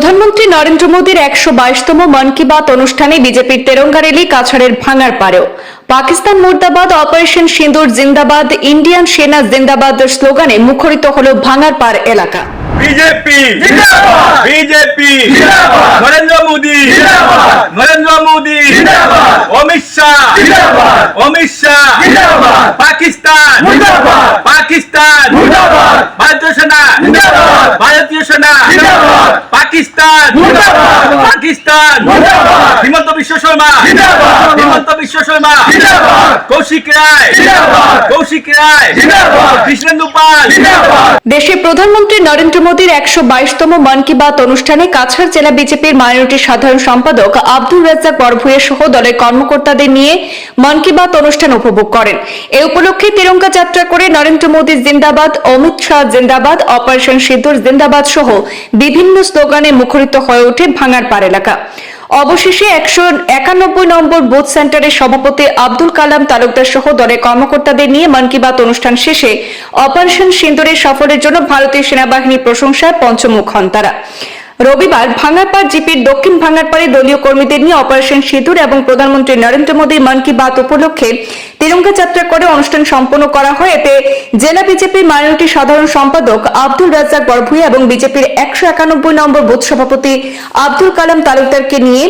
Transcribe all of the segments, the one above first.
প্রধানমন্ত্রী নরেন্দ্র মোদীর একশো বাইশতম মন কি বাত অনুষ্ঠানে বিজেপির তেরঙ্গা রেলি কাছাড়ের ভাঙার পারেও। পাকিস্তান মুর্দাবাদ অপারেশন সিন্দুর জিন্দাবাদ ইন্ডিয়ান সেনা জিন্দাবাদ স্লোগানে মুখরিত হল ভাঙার পার এলাকা। বিজেপি। বিজেপি। নরেন্দ্র মোদী। নরেন্দ্র মোদী। অমিত শাহ। অমিত শাহ। পাকিস্তান। পাকিস্তান। ভারতীয় সেনা। ভারতীয় সেনা। জিন্দাবাদ! পাকিস্তান। পাকিস্তান। হিমন্ত বিশ্ব শর্মা। হিমন্ত বিশ্ব শর্মা। কৌশিক রায়। কৌশিক রায়। কৃষ্ণেন্দু পাল। দেশে প্রধানমন্ত্রী নরেন্দ্র মোদীর একশো বাইশতম মন কি বাত অনুষ্ঠানে কাছাড় জেলা বিজেপির মাইনরিটি সাধারণ সম্পাদক আব্দুল রাজ্জাক বরভুইয়া সহ দলের কর্মকর্তাদের নিয়ে মন কি বাত অনুষ্ঠান উপভোগ করেন। এ উপলক্ষে তিরঙ্গা যাত্রা করে নরেন্দ্র মোদী জিন্দাবাদ অমিত শাহ জিন্দাবাদ অপারেশন সিদ্ধুর জিন্দাবাদ সহ বিভিন্ন স্লোগানে মুখরিত হয়ে ওঠে ভাঙারপাড় এলাকা। অবশেষে একশো একানব্বই নম্বর বুথ সেন্টারের সভাপতি আব্দুল কালাম তালুকদার সহ দলের কর্মকর্তাদের নিয়ে মন কি বাত অনুষ্ঠান শেষে অপারেশন সিন্দুরের সফরের জন্য ভারতীয় সেনাবাহিনীর প্রশংসায় পঞ্চমুখ হন তারা। রবিবার ভাঙ্গারপাড় জিপির দক্ষিণ ভাঙ্গারপাড়ে দলীয় কর্মীদের নিয়ে অপারেশন সিঁদুর এবং প্রধানমন্ত্রী নরেন্দ্র মোদীর মন কি বাত উপলক্ষে তিরঙ্গা যাত্রা করে অনুষ্ঠান সম্পন্ন করা হয়। এতে জেলা বিজেপির মাইনরিটি সাধারণ সম্পাদক আব্দুল রাজ্জাক বরভুইয়া এবং বিজেপির একশো একানব্বই নম্বর বুথ সভাপতি আব্দুল কালাম তালুকদারকে নিয়ে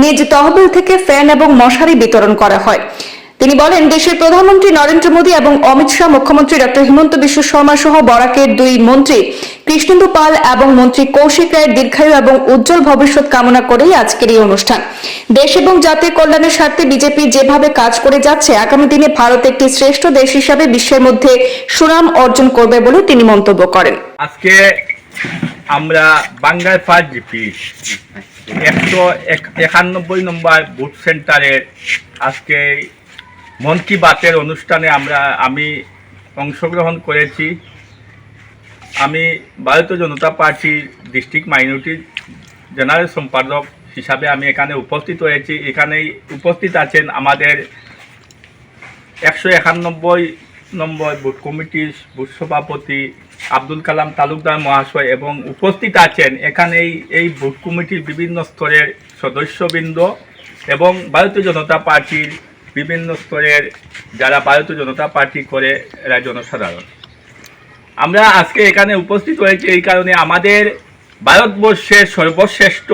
নিজ তহবিল থেকে ফ্যান এবং মশারি বিতরণ করা হয়। তিনি বলেন, দেশের প্রধানমন্ত্রী নরেন্দ্র মোদী এবং অমিত শাহ মুখ্যমন্ত্রী ডক্টর হিমন্ত বিশ্ব শর্মা সহ বরাকের দুই মন্ত্রী কৃষ্ণেন্দু পাল এবং মন্ত্রী কৌশিক রায়ের দীর্ঘায়ু এবং উজ্জ্বল ভবিষ্যৎ কামনা করেই আজকের এই অনুষ্ঠান। দেশ এবং জাতির কল্যাণের স্বার্থে বিজেপি যেভাবে কাজ করে যাচ্ছে, আগামী দিনে ভারত একটি শ্রেষ্ঠ দেশ হিসাবে বিশ্বের মধ্যে সুনাম অর্জন করবে বলে তিনি মন্তব্য করেন। আজকে আমরা বাঙ্গাল ফার্স্ট জিপি, একশো একানব্বই নম্বর বুথ সেন্টারের আজকে মন কি বাতের অনুষ্ঠানে আমরা, আমি অংশগ্রহণ করেছি। আমি ভারতীয় জনতা পার্টির ডিস্ট্রিক্ট মাইনরিটি জেনারেল সম্পাদক হিসাবে আমি এখানে উপস্থিত হয়েছি। এখানেই উপস্থিত আছেন আমাদের একশো একানব্বই নম্বর বুথ কমিটির বুথ সভাপতি আব্দুল কালাম তালুকদার মহাশয় এবং উপস্থিত আছেন এখানেই এই বুথ কমিটির বিভিন্ন স্তরের সদস্যবৃন্দ এবং ভারতীয় জনতা পার্টির বিভিন্ন স্তরের যারা ভারতীয় জনতা পার্টি করে, এরা জনসাধারণ। আমরা আজকে এখানে উপস্থিত হয়েছি এই কারণে আমাদের ভারতবর্ষের সর্বশ্রেষ্ঠ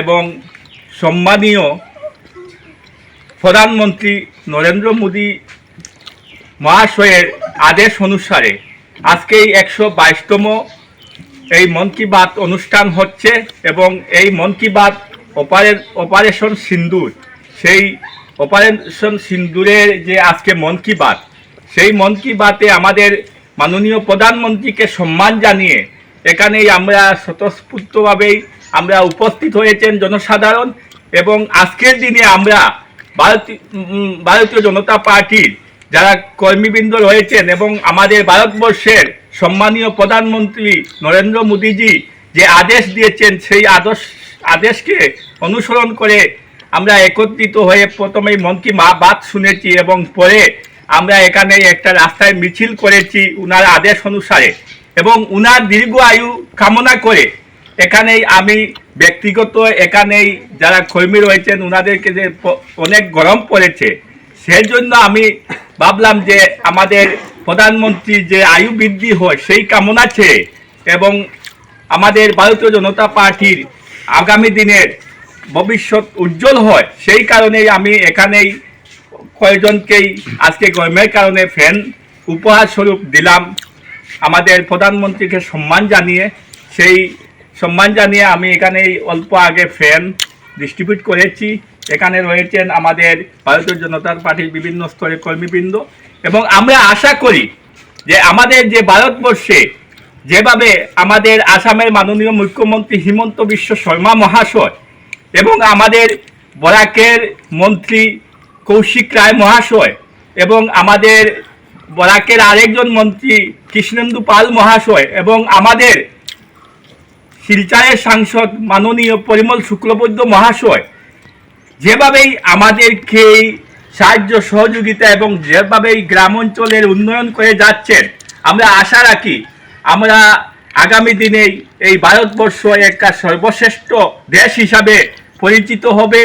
এবং সম্মানীয় প্রধানমন্ত্রী নরেন্দ্র মোদী মহাশয়ের আদেশ অনুসারে আজকে এই একশো বাইশতম এই মন কি বাত অনুষ্ঠান হচ্ছে এবং এই মন কি বাত অপারে, অপারেশন সিন্দুর, সেই অপারেশন সিন্দুরের যে আজকে মন কি বাত, সেই মন কি বাতে আমাদের মাননীয় প্রধানমন্ত্রীকে সম্মান জানিয়ে এখানেই আমরা স্বতঃস্ফূর্তভাবেই আমরা উপস্থিত হয়েছেন জনসাধারণ এবং আজকের দিনে আমরা ভারতীয় ভারতীয় জনতা পার্টির যারা কর্মীবৃন্দ রয়েছেন এবং আমাদের ভারতবর্ষের সম্মানীয় প্রধানমন্ত্রী নরেন্দ্র মোদীজি যে আদেশ দিয়েছেন, সেই আদর্শ, আদেশকে অনুসরণ করে আমরা একত্রিত হয়ে প্রথমেই মন কি মা বাত শুনেছি এবং পরে আমরা এখানে একটা রাস্তায় মিছিল করেছি উনার আদেশ অনুসারে এবং উনার দীর্ঘ আয়ু কামনা করে এখানেই আমি ব্যক্তিগত এখানেই যারা কর্মী রয়েছেন ওনাদেরকে যে অনেক গরম পড়েছে সেই জন্য আমি ভাবলাম যে আমাদের প্রধানমন্ত্রী যে আয়ু বৃদ্ধি হয় সেই কামনা ছেড়ে এবং আমাদের ভারতীয় জনতা পার্টির আগামী দিনের ভবিষ্যৎ উজ্জ্বল হয়, সেই কারণেই আমি এখানেই কয়েকজনকেই আজকে গরমের কারণে ফ্যান উপহার স্বরূপ দিলাম। আমাদের প্রধানমন্ত্রীকে সম্মান জানিয়ে, সেই সম্মান জানিয়ে আমি এখানে এই অল্প আগে ফ্যান ডিস্ট্রিবিউট করেছি। এখানে রয়েছেন আমাদের ভারতীয় জনতা পার্টির বিভিন্ন স্তরের কর্মীবৃন্দ এবং আমরা আশা করি যে আমাদের যে ভারতবর্ষে যেভাবে আমাদের আসামের মাননীয় মুখ্যমন্ত্রী হিমন্ত বিশ্ব শর্মা মহাশয় এবং আমাদের বরাকের মন্ত্রী কৌশিক রায় মহাশয় এবং আমাদের বরাকের আরেকজন মন্ত্রী কৃষ্ণেন্দু পাল মহাশয় এবং আমাদের শিলচরের সাংসদ মাননীয় পরিমল শুক্লবৈদ্য মহাশয়, যেভাবেই আমাদেরকে সাহায্য, সহযোগিতা এবং যেভাবেই গ্রাম অঞ্চলের উন্নয়ন করে যাচ্ছেন, আমরা আশা রাখি আমরা আগামী দিনেই এই ভারতবর্ষ একটা সর্বশ্রেষ্ঠ দেশ হিসাবে পরিচিত হবে।